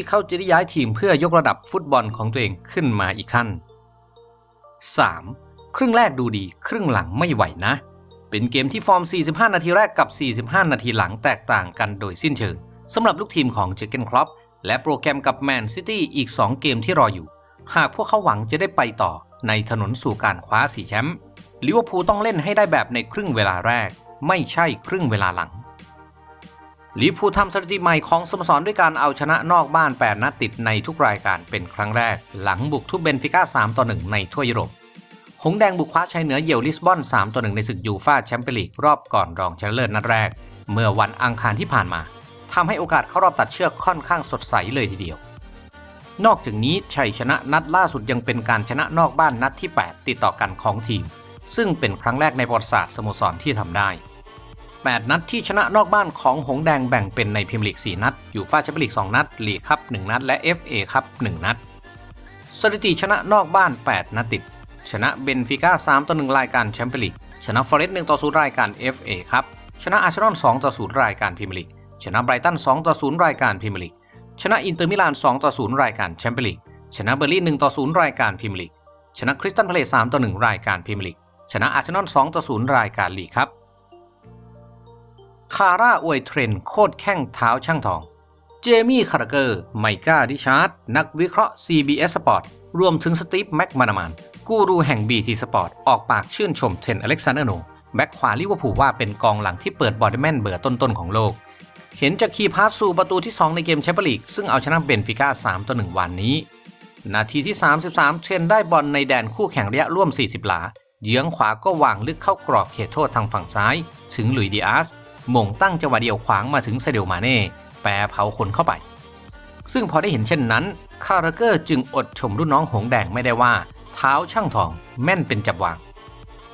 ที่เขาจะได้ย้ายทีมเพื่อยกระดับฟุตบอลของตัวเองขึ้นมาอีกขั้น 3. ครึ่งแรกดูดีครึ่งหลังไม่ไหวนะ เป็นเกมที่ฟอร์ม 45 นาทีแรกกับ 45 นาทีหลังแตกต่างกันโดยสิ้นเชิงสำหรับลูกทีมของเจเกนครอปและโปรแกรมกับแมนซิตี้อีก 2 เกมที่รออยู่ หากพวกเขาหวังจะได้ไปต่อในถนนสู่การคว้าสีแชมป์ลิเวอร์พูลต้องเล่นให้ได้แบบในครึ่งเวลาแรก ไม่ใช่ครึ่งเวลาหลัง ลิเวอร์พูทำสถิติใหม่ของสโมสรด้วยการเอาชนะนอกบ้าน 8 นัดติดในทุกรายการเป็นครั้งแรก หลังบุกทุบเบนฟิก้า 3 ต่อ 1 ในทั่วยุโรป หงแดงบุกคว้าชัยเหนือเยี่ยวลิสบอน 3 ต่อ 1 ในศึกยูฟ่าแชมเปี้ยนลีกรอบก่อนรองชนะเลิศนัดแรก เมื่อวันอังคารที่ผ่านมาทำให้โอกาสเข้ารอบตัดเชือกค่อนข้างสดใสเลยทีเดียว นอกจากนี้ชัยชนะนัดล่าสุดยังเป็นการชนะนอกบ้านนัดที่ 8 ติดต่อกันของทีม ซึ่งเป็นครั้งแรกในประวัติศาสตร์สโมสรที่ทำได้ 8 นัดที่ชนะนอกบ้านของหงแดงแบ่งเป็นในพรีเมียร์ลีก 4 นัด อยู่ฟ่าแชมเปี้ยนลีก 2 นัด ลีกคัพ1นัด และ FA คัพ1นัด สถิติชนะนอกบ้าน 8 นัดติด ชนะเบนฟิก้า 3 ต่อ 1 รายการแชมเปี้ยนลีก ชนะฟอเรสต์1ต่อ 0 รายการ FA คัพชนะอาร์เซนอล 2 ต่อ 0 รายการพรีเมียร์ลีก ชนะไบรตัน 2 ต่อ 0 รายการพรีเมียร์ลีก ชนะอินเตอร์มิลาน 2 ต่อ 0 รายการแชมเปี้ยนลีก ชนะเบอร์ลิน1ต่อ 0 รายการพรีเมียร์ลีก ชนะคริสตันพาเลส3ต่อ 1 รายการพรีเมียร์ลีก ชนะอาร์เซนอล 2 ต่อ 0 รายการลีกครับ คาร่าอวยเทรนโคตรแข้งเท้าช่างทอง เจมี่คาร์เกอร์ ไมก้าดิชาร์ด นักวิเคราะห์ CBS Sport รวมถึงสตีฟแม็กมานามานกูรูแห่ง BT Sport ออกปากชื่นชมเทรนอเล็กซานเดอร์โนแบ็กขวาลิเวอร์พูลว่าเป็นกองหลังที่เปิดบอลได้แม่นเบอร์ต้นๆของโลก เห็นจากคีพาสสู่ประตูที่ 2 ในเกมแชมเปี้ยนลีกซึ่งเอาชนะเบนฟิก้า3ต่อ1วันนี้ นาทีที่ 33 เทรนได้บอลในแดนคู่แข่งระยะร่วม 40 หลาเยื้องขวาก็วางลึกเข้ากรอบเขตโทษทางฝั่งซ้าย ถึงหลุยดิอาส มงตั้งจังหวะเดียวขวางมาถึงเซเดลมาเน่แปรเผาคนเข้าไป ซึ่งพอได้เห็นเช่นนั้น คาร์เกอร์จึงอดชมรุ่นน้องหงแดงไม่ได้ว่า เท้าช่างทองแม่นเป็นจับวาง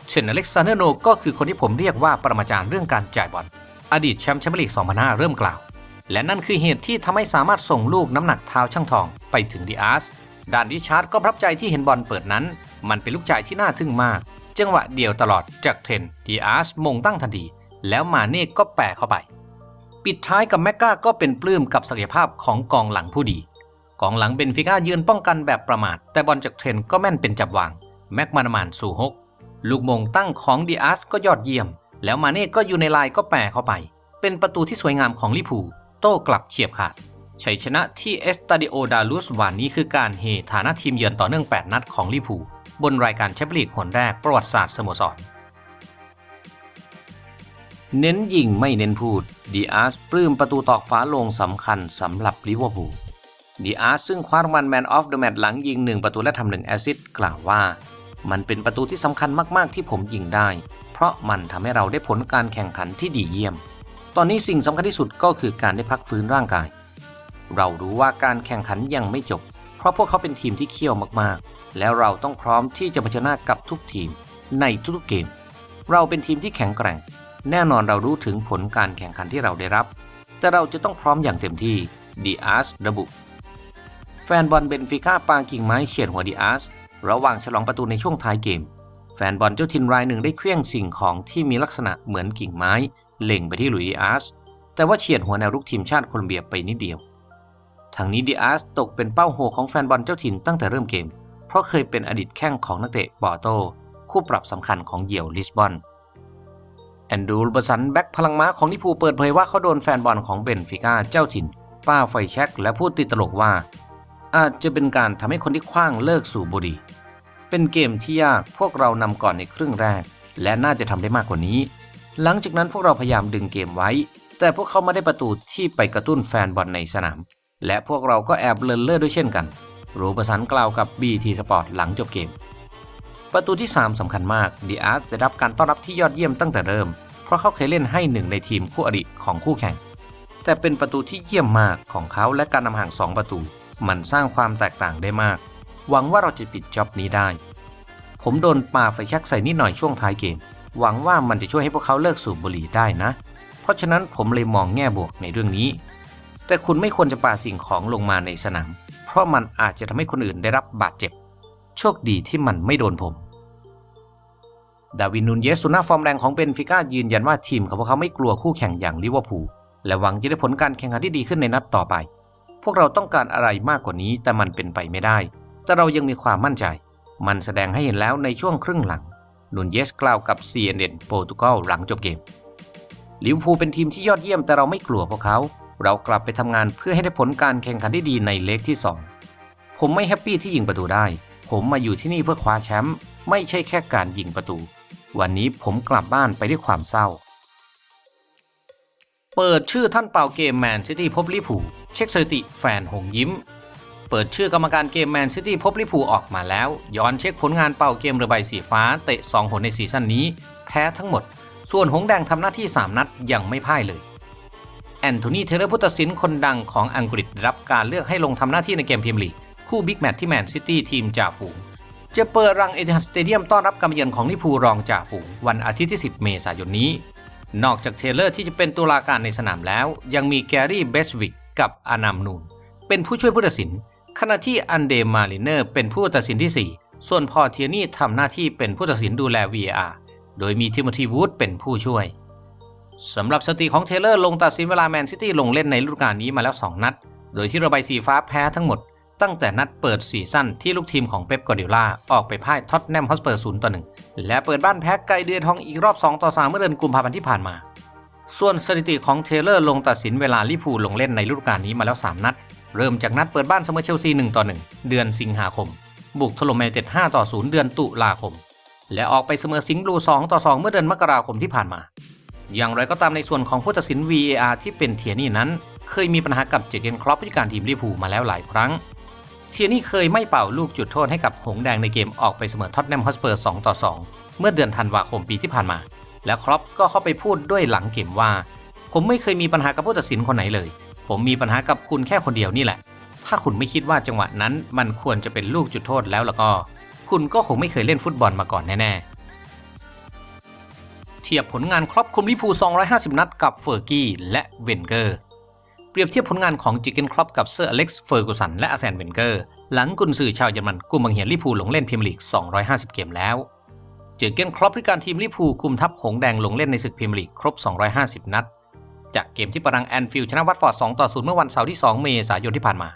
เช่นอเล็กซานเดอร์โนก็คือคนที่ผมเรียกว่าปรมาจารย์เรื่องการจ่ายบอลอดีตแชมป์แชมเปี้ยนลีก2005 เริ่มกล่าว และนั่นคือเหตุที่ทำให้สามารถส่งลูกน้ำหนักเท้าช่างทองไปถึงดิอาสด้านดิชาร์ดก็ประทับใจที่เห็นบอลเปิดนั้น มันเป็นลูกจ่ายที่น่าทึ่งมาก จังหวะเดียวตลอดจากเทรนดิอาสมงตั้งทันที แล้วมาเน่ก็แปะเข้าไป ปิดท้ายกับแมกกาก็เป็นปลื้มกับศักยภาพของกองหลังผู้ดี กองหลังเบนฟิก้ายืนป้องกันแบบประมาท แต่บอลจากเทรนก็แม่นเป็นจับวาง แม็กมานามานสู่ฮกลูกมงตั้งของดิอาสก็ยอดเยี่ยม แล้วมาเน่ก็อยู่ในลายก็แปะเข้าไป เป็นประตูที่สวยงามของลิพูโต้กลับเฉียบขาดชัยชนะที่เอสตาดิโอดาลุสวานนี้คือการเฮฐานะทีมเยือนต่อเนื่อง 8 นัดของลิพูบนรายการแชมเปี้ยนลีกหนแรกประวัติศาสตร์สโมสร เน้นยิงไม่เน้นพูดดีอาร์สปลื้มประตูตอกฟ้าลงสำคัญสำหรับลิเวอร์พูลดีอาร์สซึ่งคว้ารางวัลแมนออฟเดอะแมตช์หลังยิง 1 ประตูและทำหนึ่งแอซิสต์กล่าวว่า มันเป็นประตูที่สำคัญมากๆที่ผมยิงได้ เพราะมันทำให้เราได้ผลการแข่งขันที่ดีเยี่ยม ตอนนี้สิ่งสำคัญที่สุดก็คือการได้พักฟื้นร่างกาย เรารู้ว่าการแข่งขันยังไม่จบ เพราะพวกเขาเป็นทีมที่เขี้ยวมากๆ แล้วเราต้องพร้อมที่จะเผชิญหน้ากับทุกทีมในทุกๆเกม เราเป็นทีมที่แข็งแกร่ง แน่นอนเรารู้ถึงผลการแข่งขันที่เราได้รับ แต่เราจะต้องพร้อมอย่างเต็มที่ดีอาร์สระบุ แฟนบอลเบนฟิก้าปากิ่งไม้เฉียดหัวดีอาร์สระหว่างฉลองประตูในช่วงท้ายเกม แฟนบอลเจ้าถิ่นรายหนึ่งได้เคลื่องสิ่งของที่มีลักษณะเหมือนกิ่งไม้ เล็งไปที่หลุยส์ดีอาร์สแต่ว่าเฉียดหัวแนวรุกทีมชาติโคลอมเบียไปนิดเดียวทางนี้ดีอาร์สตกเป็นเป้าโหของแฟนบอลเจ้าถิ่นตั้งแต่เริ่มเกม เพราะเคยเป็นอดีตแข้งของนักเตะปอโต คู่ปรับสำคัญของเหยี่ยวลิสบอน แอนดูลบสันแบ็กพลังม้าของลิพูเปิดเผยว่าเขาโดนแฟนบอลของเบนฟิก้าเจ้าถิ่นป้าไฟแช็กและพูดติดตลกว่า อาจจะเป็นการทำให้คนที่คว้างเลิกสูบบุหรี่เป็นเกมที่ยากพวกเรานำก่อนในครึ่งแรก และน่าจะทำได้มากกว่านี้ หลังจากนั้นพวกเราพยายามดึงเกมไว้ แต่พวกเขาไม่ได้ประตูที่ไปกระตุ้นแฟนบอลในสนาม และพวกเราก็แอบเลินเล่อด้วยเช่นกัน รูปสันกล่าวกับ BT Sport หลังจบเกม ประตูที่ 3สำคัญมากดีอาร์ได้รับการต้อนรับที่ยอดเยี่ยมตั้งแต่เริ่ม เพราะเขาเคยเล่นให้หนึ่งในทีมคู่อดีตของคู่แข่ง แต่เป็นประตูที่เยี่ยมมากของเขาและการนำห่าง 2 ประตู มันสร้างความแตกต่างได้มาก หวังว่าเราจะปิดจ็อบนี้ได้ ผมโดนปาไฟชักใส่นิดหน่อยช่วงท้ายเกม หวังว่ามันจะช่วยให้พวกเขาเลิกสูบบุหรี่ได้นะ เพราะฉะนั้นผมเลยมองแง่บวกในเรื่องนี้ แต่คุณไม่ควรจะปาสิ่งของลงมาในสนาม เพราะมันอาจจะทำให้คนอื่นได้รับบาดเจ็บ โชคดีที่มันไม่โดนผม ดาวินนูนเยสสุน่าฟอร์มแรงของเบนฟิก้ายืนยันว่าทีมของพวกเขาไม่กลัวคู่แข่งอย่างลิเวอร์พูลและหวังจะได้ผลการแข่งขันที่ดีขึ้นในนัดต่อไป พวกเราต้องการอะไรมากกว่านี้แต่มันเป็นไปไม่ได้ แต่เรายังมีความมั่นใจ มันแสดงให้เห็นแล้วในช่วงครึ่งหลังนุนเยสกล่าวกับ CNN โปรตุเกสหลังจบเกมลิเวอร์พูลเป็นทีมที่ยอดเยี่ยมแต่เราไม่กลัวพวกเขา เรากลับไปทำงานเพื่อให้ได้ผลการแข่งขันที่ดีในเลกที่ 2 ผมไม่แฮปปี้ที่ยิงประตูได้ ผมมาอยู่ที่นี่เพื่อคว้าแชมป์ไม่ใช่แค่การยิงประตู วันนี้ผมกลับบ้านไปด้วยความเศร้า เปิดชื่อท่านเป่าเกมแมนซิตี้พบลิเวอร์พูลเช็คสถิติแฟนหงยิ้ม เปิดชื่อกรรมการเกมแมนซิตี้พบลิเวอร์พูลออกมาแล้ว ย้อนเช็คผลงานเป่าเกมเรือใบสีฟ้าเตะ 2 หนในซีซั่นนี้ แพ้ทั้งหมด ส่วนหงแดงทำหน้าที่ 3 นัดยังไม่พ่ายเลยแอนโทนีเทเลอร์ผู้ตัดสินคนดังของอังกฤษรับการเลือกให้ลงทำหน้าที่ในเกมพรีเมียร์ลีกคู่บิ๊กแมตช์ที่แมนซิตี้ทีมจ่าฝูง จะเปิดรังเอติฮัดสเตเดียมต้อนรับการมาเยือนของลิพูรองจ่าฝูงวันอาทิตย์ที่ 10 เมษายนนี้ นอกจากเทเลอร์ที่จะเป็นตุลาการในสนามแล้ว ยังมีแกรี่เบสวิกกับอานามนูน เป็นผู้ช่วยผู้ตัดสิน ขณะที่อันเดมาริเนอร์เป็นผู้ตัดสินที่ 4 ส่วนพอเทียนี่ทำหน้าที่เป็นผู้ตัดสินดูแล VAR โดยมีทิมธีวูดเป็นผู้ช่วยสำหรับสถิติของเทเลอร์ลงตัดสินเวลาแมนซิตี้ลงเล่นในฤดูกาลนี้มาแล้ว 2 นัด โดยที่ระบายสีฟ้าแพ้ทั้งหมด ตั้งแต่นัดเปิดซีซั่นที่ลูกทีมของเป๊ปกวาร์ดิโอลาออกไปพ่ายท็อตแนมฮอสเปอร์0ต่อ1และเปิดบ้านแพ้ไกเดือทองอีกรอบ 2 ต่อ 3 เมื่อเดือนกุมภาพันธ์ที่ผ่านมา ส่วนสถิติของเทเลอร์ลงตัดสินเวลาลิพูลลงเล่นในฤดูกาลนี้มาแล้ว 3 นัด เริ่มจากนัดเปิดบ้านเสมอเชลซี1ต่อ1 เดือนสิงหาคม บุกถล่มแมนเต็ด5ต่อ0เดือนตุลาคม และออกไปเสมอสิงห์บลู2ต่อ2 เมื่อเดือนมกราคมที่ผ่านมา อย่างไรก็ตามในส่วนของผู้ตัดสิน VAR ที่เป็นเทียนี่นั้น เคยมีปัญหากับเจเกนครอปผู้จัดการทีมลิพูมาแล้วหลายครั้ง เทียนี่เคยไม่เป่าลูกจุดโทษให้กับหงแดงในเกมออกไปเสมอท็อตแนมฮอสเปอร์2ต่อ 2 เมื่อเดือนธันวาคมปีที่ผ่านมา และครอปก็เข้าไปพูดด้วยหลังเกมว่า ผมไม่เคยมีปัญหากับผู้ตัดสินคนไหนเลย ผมมีปัญหากับคุณแค่คนเดียวนี่แหละ ถ้าคุณไม่คิดว่าจังหวะนั้นมันควรจะเป็นลูกจุดโทษแล้วแล้วก็ คุณก็คงไม่เคยเล่นฟุตบอลมาก่อนแน่ๆเทียบผลงานครอบคลุมลิพู250 นัดกับเฟอร์กี้และเวนเกอร์ เปรียบเทียบผลงานของจิเกนครอปกับเซอร์อเล็กซ์เฟอร์กูสันและอาร์เซนเวนเกอร์ หลังกุนซือชาวเยอรมันกุมบังเหียนลิพูลลงเล่นพรีเมียร์ลีก 250 เกมแล้วเจอเกนครอปที่การทีมลิพูลคุมทัพหงแดงลงเล่นในศึกพรีเมียร์ลีกครบ 250 นัด จากเกมที่ปรังแอนฟิลด์ชนะวัตฟอร์ด 2 ต่อ 0 เมื่อวันเสาร์ที่ 2 เมษายนที่ผ่านมา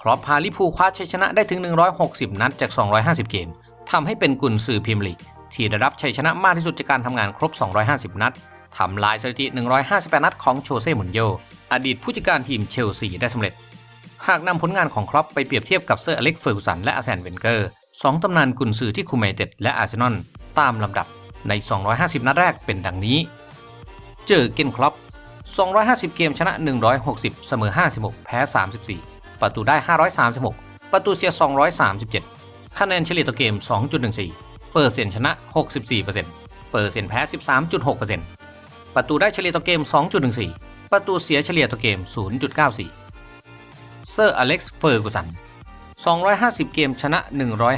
ครอปพาลิพูลคว้าชัยชนะได้ถึง 160 นัดจาก 250 เกมทำให้เป็นกุนซือพรีเมียร์ลีกที่ได้รับชัยชนะมากที่สุดจากการทำงานครบ 250 นัด ทำลายสถิติ 158 นัดของโชเซ่มุนโย อดีตผู้จัดการทีมเชลซีได้สำเร็จ หากนำผลงานของครอปไปเปรียบเทียบกับเซอร์อเล็กซ์เฟอร์กูสันและอาร์เซนเวนเกอร์สองตำนานกุนซือที่คุมเมเต็ดและอาร์เซนอลตามลำดับใน 250 นัดแรกเป็นดังนี้ เจอเกนครอป250 เกมชนะ 160 เสมอ 56 แพ้ 34 ประตูได้ 536 ประตูเสีย 237 คะแนนเฉลี่ยต่อเกม 2.14 เปอร์เซ็นต์ชนะ 64%เปอร์เซ็นต์แพ้ 13.6% ประตูได้เฉลี่ยต่อเกม 2.14 ประตูเสียเฉลี่ยต่อเกม 0.94 เซอร์อเล็กซ์เฟอร์กูสัน 250 เกมชนะ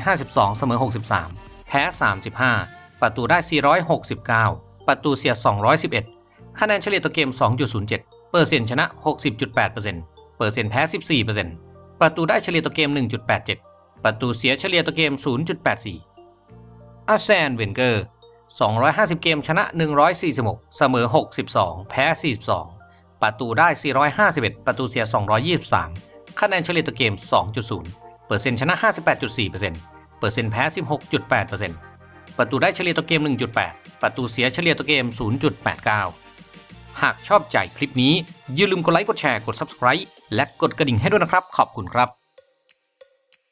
152 เสมอ 63 แพ้ 35 ประตูได้ 469 ประตูเสีย 211 คะแนนเฉลี่ยต่อเกม 2.07 เปอร์เซ็นต์ชนะ 60.8%เปอร์เซ็นต์แพ้ 14%ประตูได้เฉลี่ยต่อเกม 1.87 ประตูเสียเฉลี่ยต่อเกม 0.84อาร์เซนเวนเกอร์ 250 เกมชนะ 146 เสมอ 62 แพ้ 42 ประตูได้ 451 ประตูเสีย 223 คะแนนเฉลี่ยต่อเกม 2.0 เปอร์เซ็นต์ชนะ 58.4%เปอร์เซ็นต์แพ้ 16.8%ประตูได้เฉลี่ยต่อเกม 1.8 ประตูเสียเฉลี่ยต่อเกม 0.89 หากชอบใจคลิปนี้อย่าลืมกดไลค์กดแชร์กด Subscribe และกดกระดิ่งให้ด้วยนะครับ ขอบคุณครับ